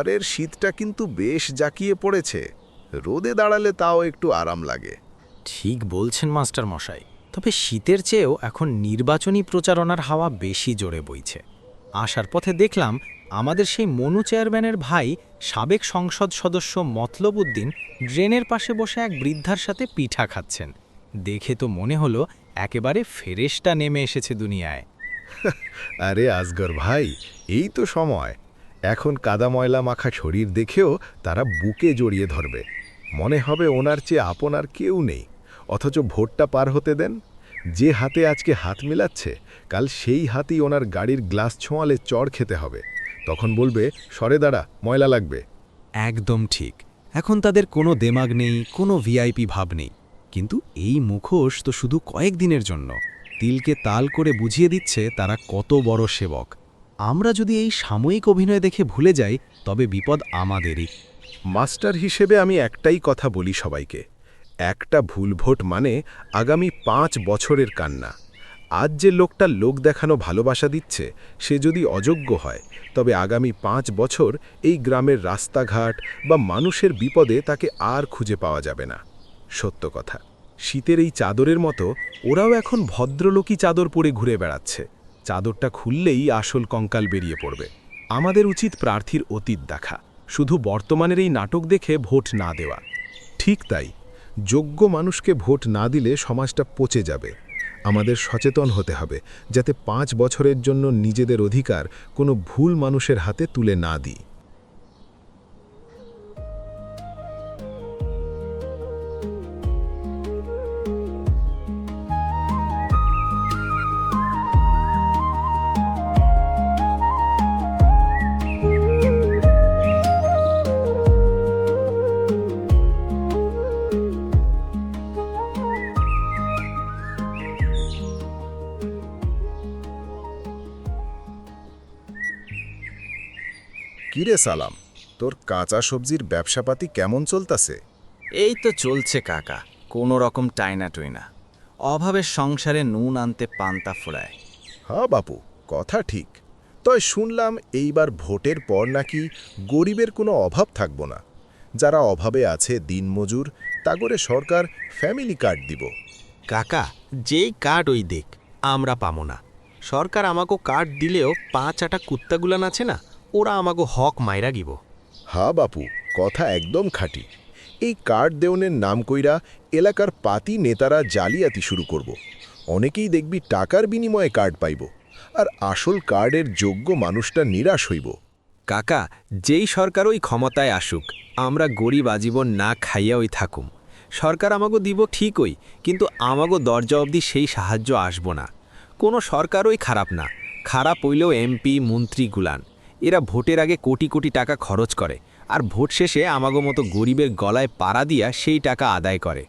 এবারের শীতটা কিন্তু বেশ জাকিয়ে পড়েছে। রোদে দাঁড়ালে তাও একটু আরাম লাগে। ঠিক বলছেন মাস্টার মশাই তবে শীতের চেয়েও এখন নির্বাচনী প্রচারণার হাওয়া বেশি জোরে বইছে। আসার পথে দেখলাম আমাদের সেই মনু চেয়ারম্যানের ভাই সাবেক সংসদ সদস্য মতলব উদ্দিন ড্রেনের পাশে বসে এক বৃদ্ধার সাথে পিঠা খাচ্ছেন। দেখে তো মনে হলো একেবারে ফেরেশটা নেমে এসেছে দুনিয়ায়। আরে আসগর ভাই এই তো সময়। এখন কাদা ময়লা মাখা শরীর দেখেও তারা বুকে জড়িয়ে ধরবে। মনে হবে ওনার চেয়ে আপনার কেউ নেই। অথচ ভোটটা পার হতে দেন। যে হাতে আজকে হাত মিলাচ্ছে, কাল সেই হাতেই ওনার গাড়ির গ্লাস ছোঁয়ালে চড় খেতে হবে। তখন বলবে, সরে দাঁড়া, ময়লা লাগবে। একদম ঠিক। এখন তাদের কোনো দেমাগ নেই, কোনো ভিআইপি ভাব নেই। কিন্তু এই মুখোশ তো শুধু কয়েকদিনের জন্য। তিলকে তাল করে বুঝিয়ে দিচ্ছে তারা কত বড় সেবক। আমরা যদি এই সাময়িক অভিনয় দেখে ভুলে যাই, তবে বিপদ আমাদেরই। মাস্টার হিসেবে আমি একটাই কথা বলি সবাইকে। একটা ভুল ভোট মানে আগামী পাঁচ বছরের কান্না। আজ যে লোকটা লোক দেখানো ভালোবাসা দিচ্ছে, সে যদি অযোগ্য হয়, তবে আগামী পাঁচ বছর এই গ্রামের রাস্তাঘাট বা মানুষের বিপদে তাকে আর খুঁজে পাওয়া যাবে না। সত্য কথা। শীতের এই চাদরের মতো ওরাও এখন ভদ্রলোকী চাদর পরে ঘুরে বেড়াচ্ছে। চাদরটা খুললেই আসল কঙ্কাল বেরিয়ে পড়বে। আমাদের উচিত প্রার্থীর অতীত দেখা, শুধু বর্তমানের এই নাটক দেখে ভোট না দেওয়া। ঠিক তাই, যোগ্য মানুষকে ভোট না দিলে সমাজটা পচে যাবে। আমাদের সচেতন হতে হবে, যাতে পাঁচ বছরের জন্য নিজেদের অধিকার কোনো ভুল মানুষের হাতে তুলে না দিই। কিরে সালাম। তোর কাঁচা সবজির ব্যবসাপাতি কেমন চলতাছে? এই তো চলছে কাকা কোনো রকম টাইনা টুইনা অভাবের সংসারে নুন আনতে পান্তা ফোড়ায়। হ্যাঁ বাপু কথা ঠিক। তয় শুনলাম এইবার ভোটের পর নাকি গরিবের কোনো অভাব থাকব না। যারা অভাবে আছে দিনমজুর তা করে সরকার ফ্যামিলি কার্ড দিব। কাকা যেই কার্ড ওই দেখ আমরা পামো না। সরকার আমাকে কার্ড দিলেও পাঁচ আটা কুত্তাগুলান আছে না? ওরা আমাকে হক মাইরা গিব। হা বাপু কথা একদম খাঁটি। এই কার্ড দেওনের নাম কইরা এলাকার পাতি নেতারা জালিয়াতি শুরু করব। অনেকেই দেখবি টাকার বিনিময়ে কার্ড পাইব আর আসল কার্ডের যোগ্য মানুষটা নিরাশ হইব। কাকা যেই সরকার ওই ক্ষমতায় আসুক আমরা গরিব আজীবন না খাইয়া ওই থাকুম। সরকার আমাগো দিব ঠিকই কিন্তু আমাগো দরজা অবধি সেই সাহায্য আসব না। কোনো সরকারই খারাপ না খারাপ হইলেও এমপি মন্ত্রী গুলান। এরা ভোটের আগে কোটি কোটি টাকা খরচ করে, আর ভোট শেষে আমাগো মতো গরিবের গলায় পাড়া দিয়া সেই টাকা আদায় করে।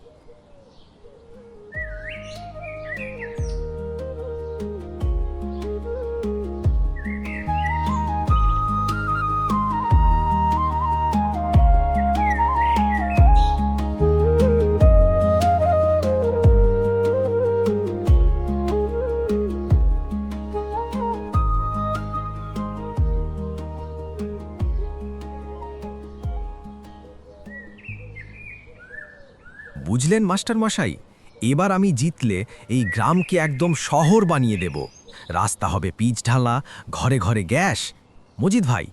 বুঝলেন মাস্টার মশাই এবার আমি জিতলে এই গ্রামকে একদম শহর বানিয়ে দেব। রাস্তা হবে পিচ ঢালা, ঘরে ঘরে গ্যাস। মজিদ ভাই,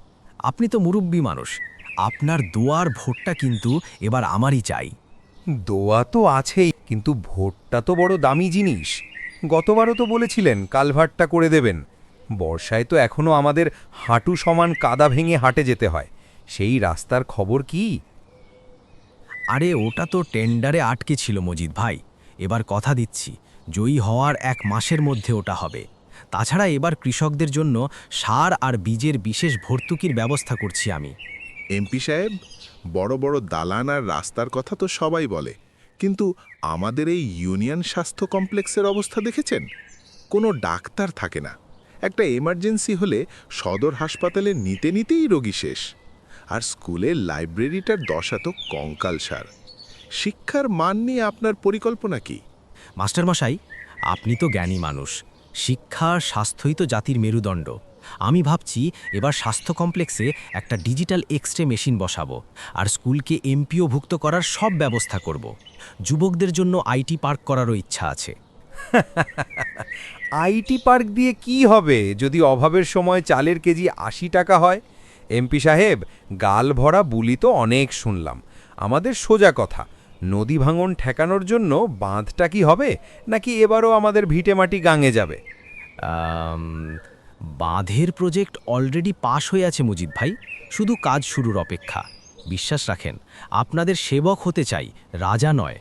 আপনি তো মুরব্বী মানুষ। আপনার দোয়ার ভোটটা কিন্তু এবার আমারই চাই। দোয়া তো আছেই, কিন্তু ভোটটা তো বড় দামি জিনিস। গতবারও তো বলেছিলেন, কালভারটা করে দেবেন। বর্ষায় তো এখনও আমাদের হাঁটু সমান কাদা ভেঙে হাঁটে যেতে হয়। সেই রাস্তার খবর কি? আরে ওটা তো টেন্ডারে আটকে ছিল মজিদ ভাই। এবার কথা দিচ্ছি, জয়ী হওয়ার এক মাসের মধ্যে ওটা হবে। তাছাড়া এবার কৃষকদের জন্য সার আর বীজের বিশেষ ভর্তুকির ব্যবস্থা করছি আমি। এমপি সাহেব, বড় বড় দালান আর রাস্তার কথা তো সবাই বলে। কিন্তু আমাদের এই ইউনিয়ন স্বাস্থ্য কমপ্লেক্সের অবস্থা দেখেছেন? কোনো ডাক্তার থাকে না। একটা এমার্জেন্সি হলে সদর হাসপাতালে নিতে নিতেই রোগী শেষ। আর স্কুলের লাইব্রেরিটার দশা তো কঙ্কালসার শিক্ষার মান নিয়ে আপনার পরিকল্পনা কি? মাস্টারমশাই আপনি তো জ্ঞানী মানুষ। শিক্ষা স্বাস্থ্যই তো জাতির মেরুদণ্ড। আমি ভাবছি এবার স্বাস্থ্য কমপ্লেক্সে একটা ডিজিটাল এক্স রে মেশিন বসাবো আর স্কুলকে এমপিও ভুক্ত করার সব ব্যবস্থা করব। যুবকদের জন্য আইটি পার্ক করারও ইচ্ছা আছে। আইটি পার্ক দিয়ে কি হবে? যদি অভাবের সময় চালের কেজি আশি টাকা হয় এমপি সাহেব গাল ভরা বুলি তো অনেক শুনলাম। আমাদের সোজা কথা নদী ভাঙন ঠেকানোর জন্য বাঁধটা কি হবে নাকি এবারও আমাদের ভিটেমাটি গাঙে যাবে? বাঁধের প্রজেক্ট অলরেডি পাশ হয়ে আছে মুজিদ ভাই। শুধু কাজ শুরুর অপেক্ষা। বিশ্বাস রাখেন আপনাদের সেবক হতে চাই রাজা নয়।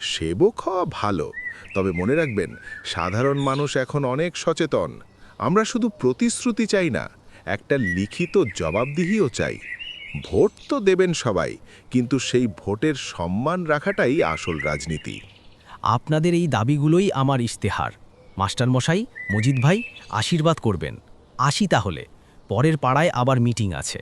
সেবক হওয়া ভালো তবে মনে রাখবেন সাধারণ মানুষ এখন অনেক সচেতন। আমরা শুধু প্রতিশ্রুতি চাই না একটা লিখিত জবাবদিহিও চাই। ভোট তো দেবেন সবাই, কিন্তু সেই ভোটের সম্মান রাখাটাই আসল রাজনীতি। আপনাদের এই দাবিগুলোই আমার ইশতেহার। মাস্টারমশাই, মজিদ ভাই, আশীর্বাদ করবেন। আসি তাহলে, পরের পাড়ায় আবার মিটিং আছে।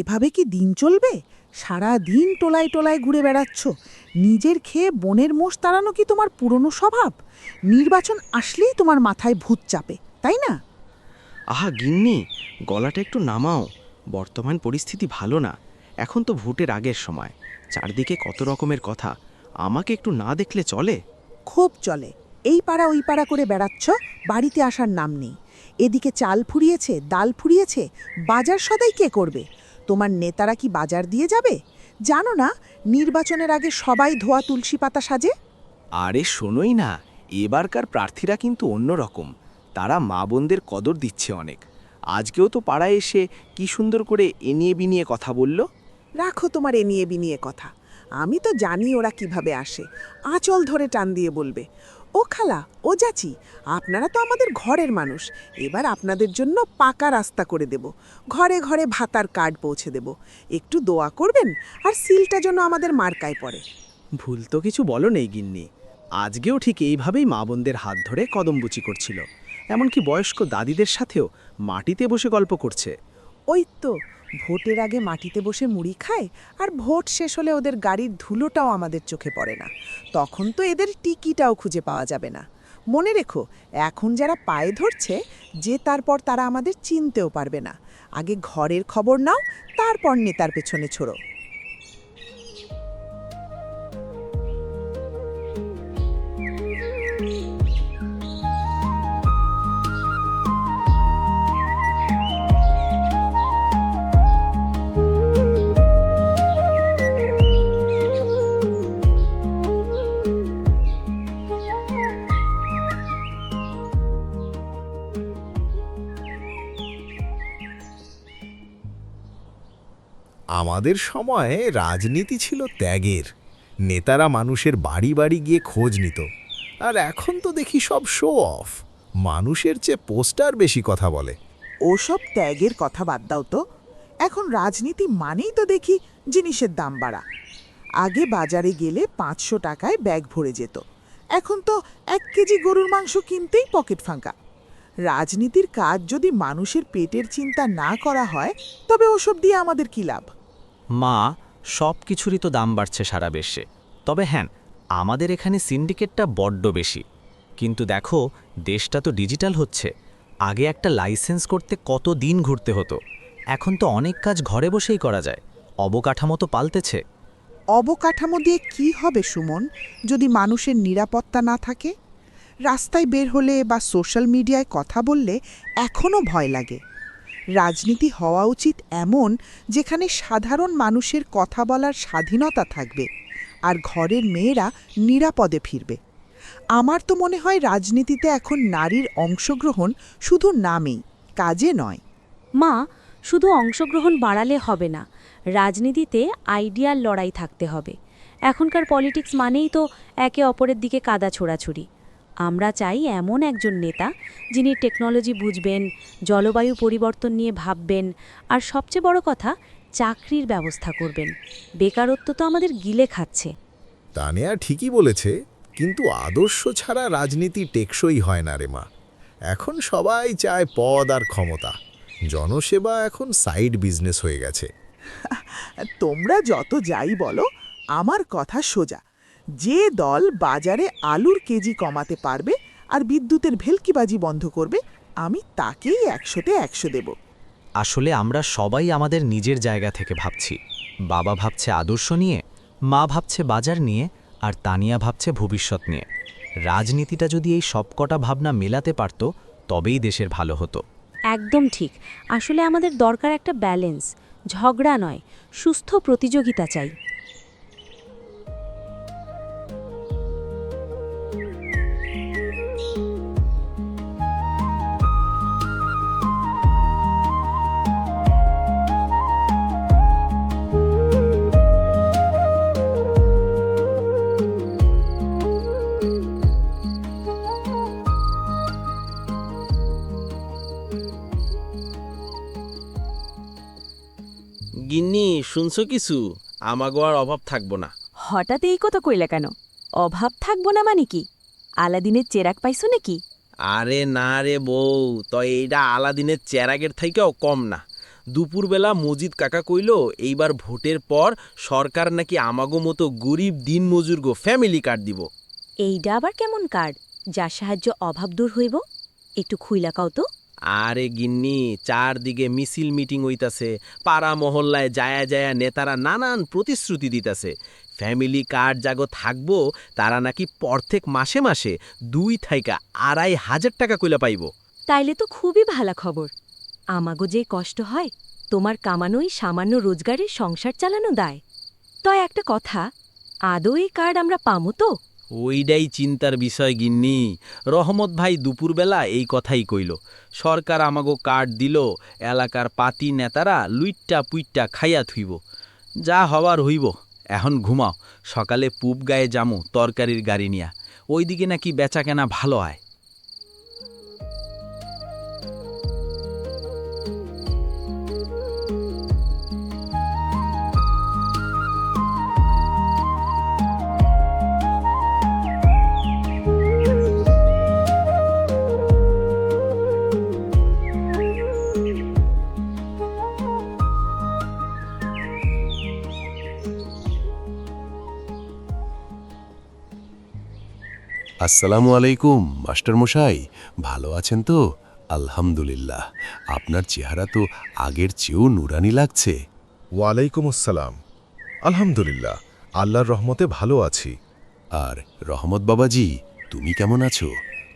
এভাবে কি দিন চলবে? সারা দিন টোলায় টোলায় ঘুরে বেড়াচ্ছ। নিজের খেয়ে বনের মোষ তাড়ানো কি তোমার পুরনো স্বভাব? নির্বাচন আসলেই তোমার মাথায় ভূত চাপে তাই না? আহা গিন্নি গলাটা একটু নামাও। বর্তমান পরিস্থিতি ভালো না। এখন তো ভোটের আগের সময়। চারদিকে কত রকমের কথা। আমাকে একটু না দেখলে চলে? খুব চলে। এই পাড়া ওই পাড়া করে বেড়াচ্ছ বাড়িতে আসার নাম নেই। এদিকে চাল ফুরিয়েছে ডাল ফুরিয়েছে বাজার সদাই কে করবে? তোমার নেতারা কি বাজার দিয়ে যাবে? জানো না নির্বাচনের আগে সবাই ধোয়া তুলসী পাতা সাজে? আরে শোনোই না এবারকার প্রার্থীরা কিন্তু অন্যরকম। তারা মা বোনদের কদর দিচ্ছে অনেক। আজকেও তো পাড়ায় এসে কি সুন্দর করে এ এনিয়ে বিনিয়ে কথা বলল? রাখো তোমার এ নিয়ে বিনিয়ে কথা। আমি তো জানি ওরা কীভাবে আসে। আঁচল ধরে টান দিয়ে বলবে। ও খালা ও যাচি আপনারা তো আমাদের ঘরের মানুষ। এবার আপনাদের জন্য পাকা রাস্তা করে দেব। ঘরে ঘরে ভাতার কার্ড পৌঁছে দেব। একটু দোয়া করবেন আর সিলটা যেন আমাদের মার্কায় পড়ে। ভুল তো কিছু বলো নেই গিন্নি। আজকেও ঠিক এইভাবেই মা বোনদের হাত ধরে কদমবুচি করছিল। এমনকি বয়স্ক দাদিদের সাথেও মাটিতে বসে গল্প করছে। ওই তো ভোটের আগে মাটিতে বসে মুড়ি খায় আর ভোট শেষ হলে ওদের গাড়ির ধুলোটাও আমাদের চোখে পড়ে না। তখন তো এদের টিকিটাও খুঁজে পাওয়া যাবে না। মনে রেখো, এখন যারা পায়ে ধরছে, যে তারপর তারা আমাদের চিনতেও পারবে না। আগে ঘরের খবর নাও, তারপর নেতার পেছনে ছোড়ো। আমাদের সময়ে রাজনীতি ছিল ত্যাগের। নেতারা মানুষের বাড়ি বাড়ি গিয়ে খোঁজ নিত। আর এখন তো দেখি সব শো অফ মানুষের চেয়ে পোস্টার বেশি কথা বলে। ওসব ত্যাগের কথা বাদ দাও তো। এখন রাজনীতি মানেই তো দেখি জিনিসের দাম বাড়া। আগে বাজারে গেলে পাঁচশো টাকায় ব্যাগ ভরে যেত। এখন তো এক কেজি গরুর মাংস কিনতেই পকেট ফাঁকা। রাজনীতির কাজ যদি মানুষের পেটের চিন্তা না করা হয়, তবে ওসব দিয়ে আমাদের কী লাভ? মা সব কিছুরই তো দাম বাড়ছে সারা বিশ্বে। তবে হ্যাঁ আমাদের এখানে সিন্ডিকেটটা বড্ড বেশি। কিন্তু দেখো, দেশটা তো ডিজিটাল হচ্ছে। আগে একটা লাইসেন্স করতে কত দিন ঘুরতে হতো। এখন তো অনেক কাজ ঘরে বসেই করা যায়। অবকাঠামো তো পাল্টেছে। অবকাঠামো দিয়ে কি হবে, সুমন, যদি মানুষের নিরাপত্তা না থাকে? রাস্তায় বের হলে বা সোশ্যাল মিডিয়ায় কথা বললে এখনও ভয় লাগে। রাজনীতি হওয়া উচিত এমন যেখানে সাধারণ মানুষের কথা বলার স্বাধীনতা থাকবে আর ঘরের মেয়েরা নিরাপদে ফিরবে। আমার তো মনে হয় রাজনীতিতে এখন নারীর অংশগ্রহণ শুধু নামেই, কাজে নয়। মা, শুধু অংশগ্রহণ বাড়ালে হবে না, রাজনীতিতে আইডিয়াল লড়াই থাকতে হবে। এখনকার পলিটিক্স মানেই তো একে অপরের দিকে কাদা ছোড়াছুড়ি। আমরা চাই এমন একজন নেতা যিনি টেকনোলজি বুঝবেন জলবায়ু পরিবর্তন নিয়ে ভাববেন আর সবচেয়ে বড় কথা চাকরির ব্যবস্থা করবেন। বেকারত্ব তো আমাদের গিলে খাচ্ছে। তানিয়া ঠিকই বলেছে কিন্তু আদর্শ ছাড়া রাজনীতি টেকসই হয় না রে মা। এখন সবাই চায় পদ আর ক্ষমতা। জনসেবা এখন সাইড বিজনেস হয়ে গেছে। তোমরা যত যাই বলো আমার কথা সোজা। যে দল বাজারে আলুর কেজি কমাতে পারবে আর বিদ্যুতের ভেলকিবাজি বন্ধ করবে আমি তাকেই একশোতে একশো দেব। আসলে আমরা সবাই আমাদের নিজের জায়গা থেকে ভাবছি। বাবা ভাবছে আদর্শ নিয়ে মা ভাবছে বাজার নিয়ে আর তানিয়া ভাবছে ভবিষ্যৎ নিয়ে। রাজনীতিটা যদি এই সবকটা ভাবনা মেলাতে পারত তবেই দেশের ভালো হতো। একদম ঠিক। আসলে আমাদের দরকার একটা ব্যালেন্স। ঝগড়া নয় সুস্থ প্রতিযোগিতা চাই। গিন্নি শুনছো কিছু? আমাগো আর অভাব থাকব না। হঠাৎ এই কথা কইলা কেন? অভাব থাকব না মানে কি? আলাদিনের চেরাক পাইছো নাকি? আরে না রে বউ তো এইটা আলাদিনের চেরাগের থেকেও কম না। দুপুরবেলা মজিদ কাকা কইল এইবার ভোটের পর সরকার নাকি আমাগো মতো গরিব দিন মজুর গো ফ্যামিলি কার্ড দিব। এইটা আবার কেমন কার্ড? যার সাহায্য অভাব দূর হইব? একটু খুইলা কাও তো। আরে গিন্নি, চারদিকে মিছিল মিটিং হইতাছে, পাড়া মহল্লায় জায়া যায়া নেতারা নানান প্রতিশ্রুতি দিতাছে। ফ্যামিলি কার্ড জাগো থাকব, তারা নাকি প্রত্যেক মাসে মাসে দুই থাইকা আড়াই হাজার টাকা কইলা পাইব। তাইলে তো খুবই ভালো খবর। আমাগো যে কষ্ট হয়, তোমার কামানোই সামান্য রোজগারের সংসার চালানো দায়। তয় একটা কথা, আদৌ এই কার্ড আমরা পামু তো? ওইটাই চিন্তার বিষয়, গিন্নি। রহমত ভাই দুপুরবেলা এই কথাই কইল। সরকার আমাগো কার্ড দিল, এলাকার পাতি নেতারা লুইট্টা পুইট্টা খাইয়া থুইব। যা হবার হইব, এখন ঘুমাও, সকালে পুব গায়ে জামু তরকারির গাড়ি নিয়া। ওইদিকে নাকি বেচা কেনা ভালো হয়। আসসালামু আলাইকুম মাস্টার মশাই। ভালো আছেন তো? আলহামদুলিল্লাহ। আপনার চেহারা তো আগের চেয়েও নুরানি লাগছে। ওয়ালাইকুম আসসালাম। আলহামদুলিল্লাহ আল্লাহর রহমতে ভালো আছি। আর রহমত বাবাজি তুমি কেমন আছো?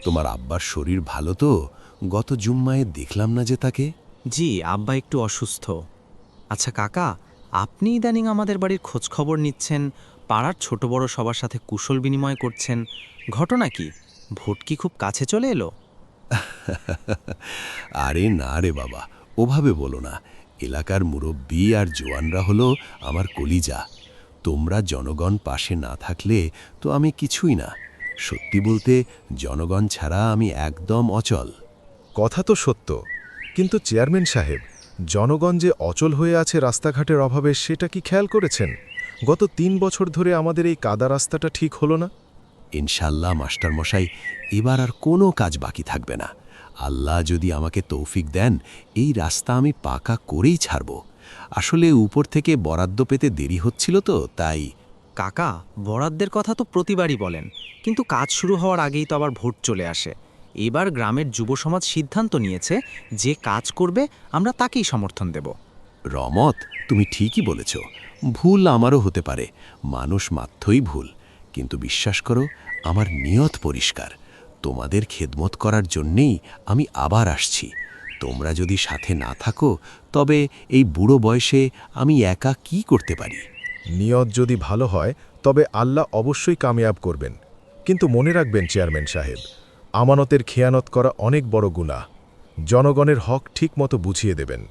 তোমার আব্বার শরীর ভালো তো? গত জুম্মায় দেখলাম না যে তাকে। জি আব্বা একটু অসুস্থ। আচ্ছা কাকা আপনি ইদানিং আমাদের বাড়ির খোঁজখবর নিচ্ছেন। পাড়ার ছোট বড় সবার সাথে কুশল বিনিময় করছেন। ঘটনা কি? ভোট কি খুব কাছে চলে এলো? আরে না রে বাবা ওভাবে বলো না। এলাকার মুরব্বী আর জোয়ানরা হলো আমার কলিজা। তোমরা জনগণ পাশে না থাকলে তো আমি কিছুই না। সত্যি বলতে জনগণ ছাড়া আমি একদম অচল। কথা তো সত্য কিন্তু চেয়ারম্যান সাহেব জনগণ যে অচল হয়ে আছে রাস্তাঘাটের অভাবে সেটা কি খেয়াল করেছেন? গত তিন বছর ধরে আমাদের এই কাদা রাস্তাটা ঠিক হলো না। ইনশাল্লাহ মাস্টারমশাই এবার আর কোনো কাজ বাকি থাকবে না। আল্লাহ যদি আমাকে তৌফিক দেন এই রাস্তা আমি পাকা করেই ছাড়ব। আসলে উপর থেকে বরাদ্দ পেতে দেরি হচ্ছিল তো তাই কাকা বরাদ্দের কথা তো প্রতিবারই বলেন কিন্তু কাজ শুরু হওয়ার আগেই তো আবার ভোট চলে আসে। এবার গ্রামের যুব সমাজ সিদ্ধান্ত নিয়েছে যে কাজ করবে আমরা তাকেই সমর্থন দেব। রমত তুমি ঠিকই বলেছ। ভুল আমারও হতে পারে। মানুষ মাত্রই ভুল। কিন্তু বিশ্বাস করো, আমার নিয়ত পরিষ্কার। তোমাদের খেদমত করার জন্যেই আমি আবার আসছি। তোমরা যদি সাথে না থাকো, তবে এই বুড়ো বয়সে আমি একা কি করতে পারি? নিয়ত যদি ভালো হয়, তবে আল্লাহ অবশ্যই কামিয়াব করবেন। কিন্তু মনে রাখবেন, চেয়ারম্যান সাহেব, আমানতের খেয়ানত করা অনেক বড় গুনাহ। জনগণের হক ঠিকমতো বুঝিয়ে দেবেন।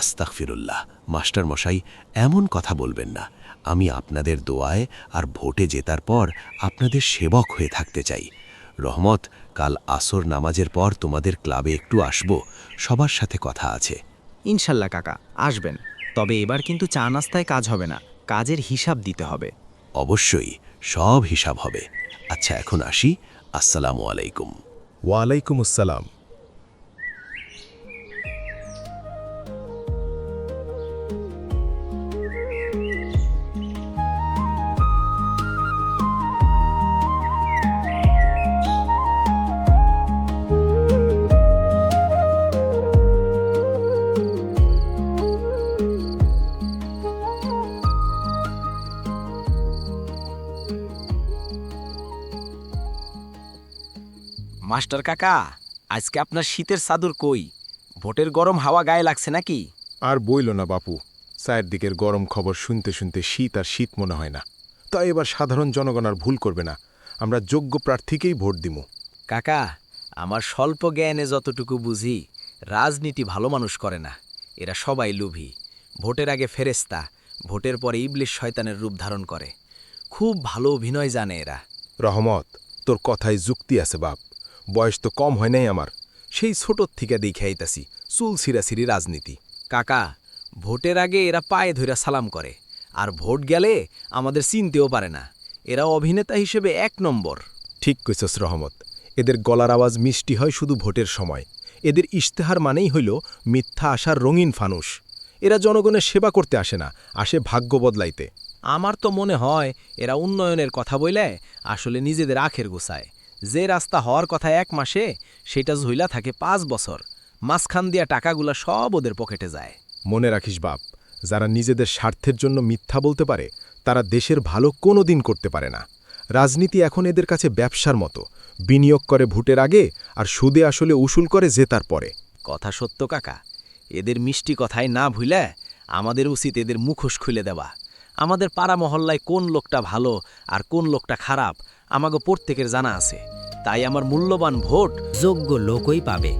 আস্তাকফিরুল্লাহ মাস্টার মশাই এমন কথা বলবেন না। আমি আপনাদের দোয়ায় আর ভোটে জেতার পর আপনাদের সেবক হয়ে থাকতে চাই। রহমত কাল আসর নামাজের পর তোমাদের ক্লাবে একটু আসব সবার সাথে কথা আছে। ইনশাল্লাহ কাকা আসবেন। তবে এবার কিন্তু চা নাস্তায় কাজ হবে না কাজের হিসাব দিতে হবে। অবশ্যই সব হিসাব হবে। আচ্ছা এখন আসি। আসসালামু আলাইকুম। ওয়ালাইকুম আসসালাম। মাস্টার কাকা আজকে আপনার শীতের সাদুর কই? ভোটের গরম হাওয়া গায়ে লাগছে নাকি? আর বইল না বাপু চায়ের দিকের গরম খবর শুনতে শুনতে শীত আর শীত মনে হয় না। তাই এবার সাধারণ জনগণ আর ভুল করবে না। আমরা যোগ্য প্রার্থীকেই ভোট দিমু। কাকা আমার স্বল্প জ্ঞানে যতটুকু বুঝি রাজনীতি ভালো মানুষ করে না। এরা সবাই লোভী। ভোটের আগে ফেরেস্তা ভোটের পরে ইবলিশ শয়তানের রূপ ধারণ করে। খুব ভালো অভিনয় জানে এরা। রহমত তোর কথায় যুক্তি আছে বাপ। বয়স তো কম হয় নাই আমার। সেই ছোটর থেকে দেখে আইতাছি চুল সিরাসিরি রাজনীতি। কাকা ভোটের আগে এরা পায়ে ধইরা সালাম করে আর ভোট গেলে আমাদের চিনতেও পারে না। এরা অভিনেতা হিসেবে এক নম্বর। ঠিক কইছস রহমত। এদের গলার আওয়াজ মিষ্টি হয় শুধু ভোটের সময়। এদের ইশতেহার মানেই হইল মিথ্যা আশার রঙিন ফানুষ। এরা জনগণের সেবা করতে আসে না আসে ভাগ্য বদলাইতে। আমার তো মনে হয় এরা উন্নয়নের কথা বইলে আসলে নিজেদের আখের গোছায়। যে রাস্তা হওয়ার কথা এক মাসে সেটা ঝইলা থাকে পাঁচ বছর। মাঝখান দিয়া টাকাগুলা সব ওদের পকেটে যায়। মনে রাখিস বাপ যারা নিজেদের স্বার্থের জন্য মিথ্যা বলতে পারে তারা দেশের ভালো কোনো দিন করতে পারে না। রাজনীতি এখন এদের কাছে ব্যবসার মতো। বিনিয়োগ করে ভোটের আগে আর সুদে আসলে উসুল করে জেতার পরে। কথা সত্য কাকা। এদের মিষ্টি কথায় না ভুলে আমাদের উচিত এদের মুখোশ খুলে দেওয়া। আমাদের পাড়া মহল্লায় কোন লোকটা ভালো আর কোন লোকটা খারাপ আমাকে প্রত্যেকের জানা আছে। তাই আমার মূল্যবান ভোট যোগ্য লোকই পাবে।